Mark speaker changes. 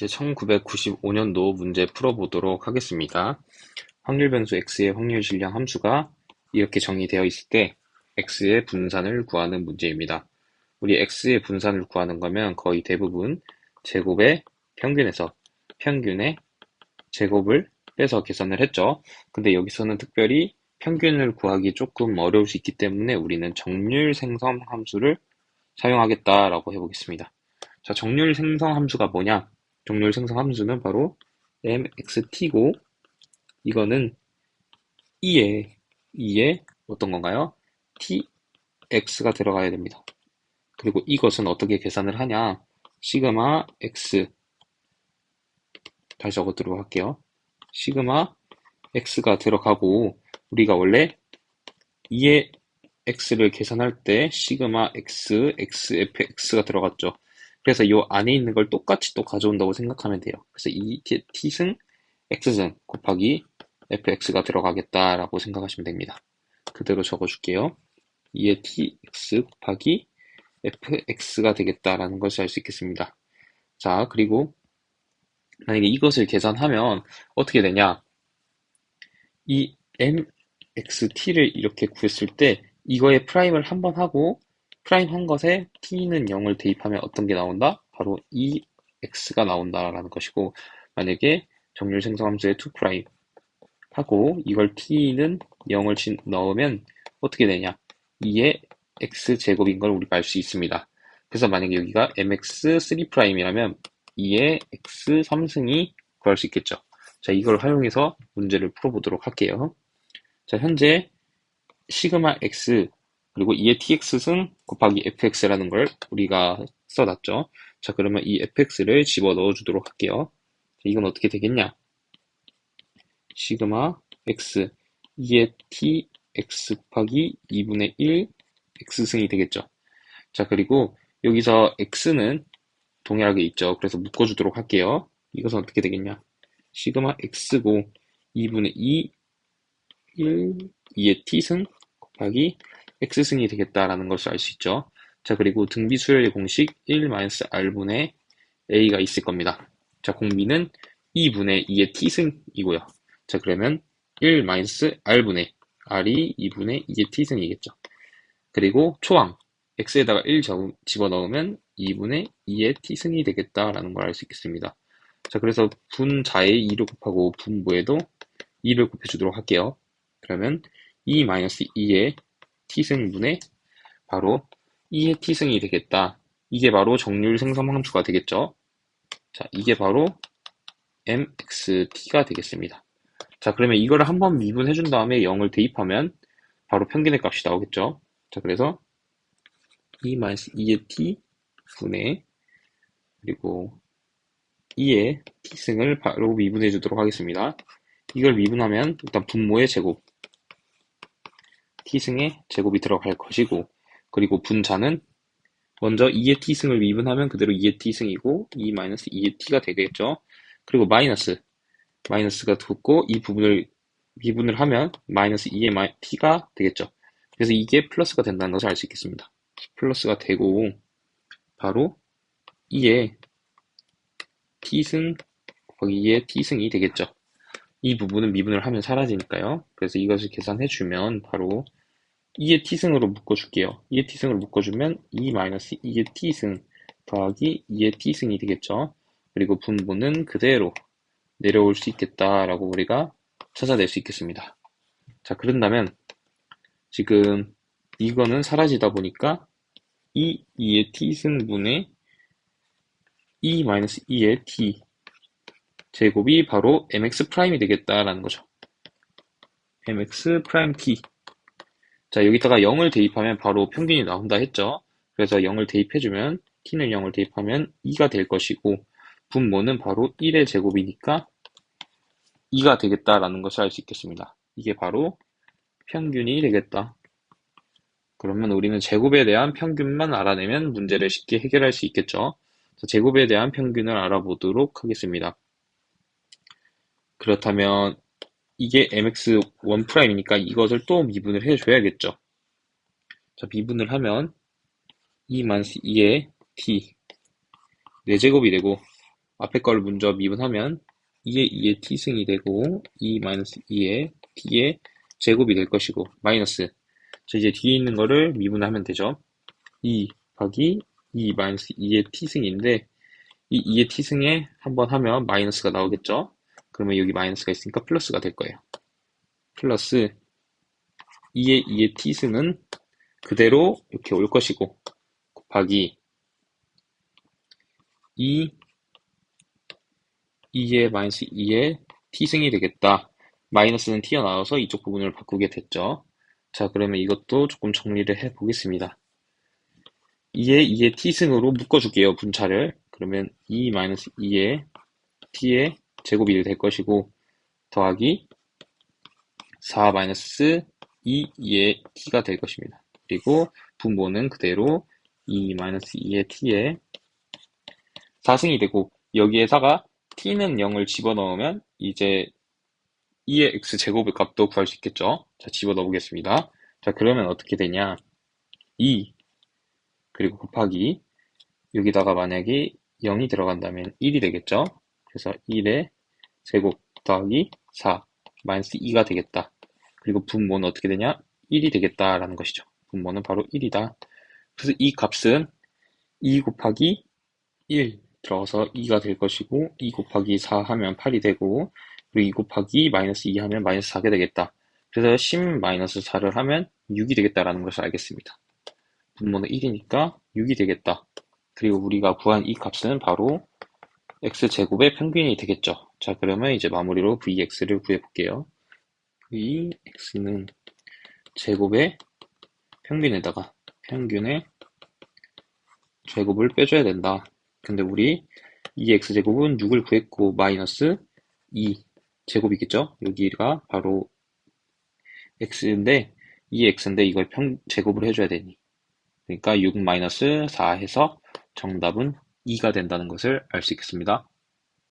Speaker 1: 이제 1995년도 문제 풀어보도록 하겠습니다. 확률 변수 x의 확률 질량 함수가 이렇게 정의되어 있을 때 x의 분산을 구하는 문제입니다. 우리 x의 분산을 구하는 거면 거의 대부분 제곱의 평균에서 평균의 제곱을 빼서 계산을 했죠. 근데 여기서는 특별히 평균을 구하기 조금 어려울 수 있기 때문에 우리는 정률 생성 함수를 사용하겠다라고 해보겠습니다. 자, 정률 생성 함수가 뭐냐? 정렬 생성 함수는 바로 mxt고 이거는 2에 2에 어떤 건가요? tx가 들어가야 됩니다. 그리고 이것은 어떻게 계산을 하냐? 시그마 x 다시 적어두도록 할게요. 시그마 x가 들어가고 우리가 원래 2의 x를 계산할 때 시그마 x, xfx가 들어갔죠. 그래서 이 안에 있는 걸 똑같이 또 가져온다고 생각하면 돼요. 그래서 이 t승 x승 곱하기 fx가 들어가겠다라고 생각하시면 됩니다. 그대로 적어줄게요. 2의 tx 곱하기 fx가 되겠다라는 것을 알 수 있겠습니다. 자, 그리고 만약에 이것을 계산하면 어떻게 되냐? 이 mxt를 이렇게 구했을 때 이거의 프라임을 한 번 하고 프라임 한 것에 t는 0을 대입하면 어떤 게 나온다? 바로 2x가 나온다라는 것이고 만약에 정률 생성함수의 2 프라임 하고 이걸 t는 0을 넣으면 어떻게 되냐? 2의 x제곱인 걸 우리가 알 수 있습니다. 그래서 만약에 여기가 mx 3 프라임이라면 2의 x 3승이 구할 수 있겠죠. 자, 이걸 활용해서 문제를 풀어보도록 할게요. 자, 현재 시그마 x 그리고 2의 tx승 곱하기 fx라는 걸 우리가 써놨죠. 자, 그러면 이 fx를 집어 넣어 주도록 할게요. 이건 어떻게 되겠냐? 시그마 x 2의 tx 곱하기 2분의 1 x승이 되겠죠. 자, 그리고 여기서 x는 동일하게 있죠. 그래서 묶어주도록 할게요. 이것은 어떻게 되겠냐? 시그마 x고 2분의 2 1 2의 t승 곱하기 x승이 되겠다라는 것을 알 수 있죠. 자, 그리고 등비 수열의 공식 1-r분의 a가 있을 겁니다. 자, 공비는 2분의 2의 t승이고요. 자, 그러면 1-r분의 r이 2분의 2의 t승이겠죠. 그리고 초항 x에다가 1 집어넣으면 2분의 2의 t승이 되겠다라는 걸 알 수 있겠습니다. 자, 그래서 분자에 2를 곱하고 분모에도 2를 곱해주도록 할게요. 그러면 2-2의 t승분의 바로 2의 t승이 되겠다. 이게 바로 정률 생성 함수가 되겠죠. 자, 이게 바로 mxt가 되겠습니다. 자, 그러면 이거를 한번 미분해 준 다음에 0을 대입하면 바로 평균의 값이 나오겠죠. 자, 그래서 2-2의 t 분의 그리고 2의 t승을 바로 미분해 주도록 하겠습니다. 이걸 미분하면 일단 분모의 제곱 t승의 제곱이 들어갈 것이고 그리고 분자는 먼저 2의 t승을 미분하면 그대로 2의 t승이고 2 2의 t가 되겠죠. 그리고 마이너스 마이너스가 붙고 이 부분을 미분을 하면 마이너스 2의 t가 되겠죠. 그래서 이게 플러스가 된다는 것을 알 수 있겠습니다. 플러스가 되고 바로 2의 t승 곱하기 2의 t승이 되겠죠. 이 부분은 미분을 하면 사라지니까요. 그래서 이것을 계산해 주면 바로 2의 t승으로 묶어줄게요. 2의 t승으로 묶어주면 2-2의 t승 더하기 2의 t승이 되겠죠. 그리고 분모는 그대로 내려올 수 있겠다라고 우리가 찾아낼 수 있겠습니다. 자, 그런다면 지금 이거는 사라지다 보니까 2, 2의 t승분의 2-2의 t 제곱이 바로 mx 프라임이 되겠다라는 거죠. mx 프라임 t 자 여기다가 0을 대입하면 바로 평균이 나온다 했죠. 그래서 0을 대입해주면 t는 0을 대입하면 2가 될 것이고 분모는 바로 1의 제곱이니까 2가 되겠다라는 것을 알 수 있겠습니다. 이게 바로 평균이 되겠다. 그러면 우리는 제곱에 대한 평균만 알아내면 문제를 쉽게 해결할 수 있겠죠. 제곱에 대한 평균을 알아보도록 하겠습니다. 그렇다면 이게 mx1'이니까 이것을 또 미분을 해줘야겠죠. 자, 미분을 하면 2-2의 t 4제곱이 되고 앞에 걸 먼저 미분하면 2의 2의 t승이 되고 2 마이너스 2의 t의 제곱이 될 것이고 마이너스. 자 이제 뒤에 있는 거를 미분하면 되죠. 2 곱하기 2 마이너스 2의 t승인데 이 2의 t승에 한번 하면 마이너스가 나오겠죠 그러면 여기 마이너스가 있으니까 플러스가 될 거예요 플러스 2의 2의 t승은 그대로 이렇게 올 것이고 곱하기 2 2의 마이너스 2의 t승이 되겠다. 마이너스는 튀어나와서 이쪽 부분을 바꾸게 됐죠. 자, 그러면 이것도 조금 정리를 해 보겠습니다. 2의 2의 t승으로 묶어줄게요, 분차를. 그러면 2 마이너스 2의 t의 제곱이 될 것이고, 더하기 4 마이너스 2, 2의 t가 될 것입니다. 그리고 분모는 그대로 2 마이너스 2의 t의 4승이 되고, 여기에다가 t는 0을 집어넣으면 이제 2의 x 제곱의 값도 구할 수 있겠죠. 자, 집어넣어 보겠습니다. 자, 그러면 어떻게 되냐? 2 그리고 곱하기 여기다가 만약에 0이 들어간다면 1이 되겠죠. 그래서 1의 제곱 더하기 4 마이너스 2가 되겠다. 그리고 분모는 어떻게 되냐? 1이 되겠다라는 것이죠. 분모는 바로 1이다. 그래서 이 값은 2 곱하기 1 들어가서 2가 될 것이고 2 곱하기 4 하면 8이 되고 그리고 2 곱하기 마이너스 2 하면 마이너스 4가 되겠다. 그래서 10 마이너스 4를 하면 6이 되겠다라는 것을 알겠습니다. 분모는 1이니까 6이 되겠다. 그리고 우리가 구한 이 값은 바로 x제곱의 평균이 되겠죠. 자 그러면 이제 마무리로 vx를 구해볼게요. vx는 제곱의 평균에다가 평균의 제곱을 빼줘야 된다. 근데 우리 2x제곱은 6을 구했고 마이너스 2 제곱이겠죠? 여기가 바로 x인데 2x인데 이걸 평 제곱을 해줘야 되니 그러니까 6 마이너스 4 해서 정답은 2가 된다는 것을 알 수 있겠습니다.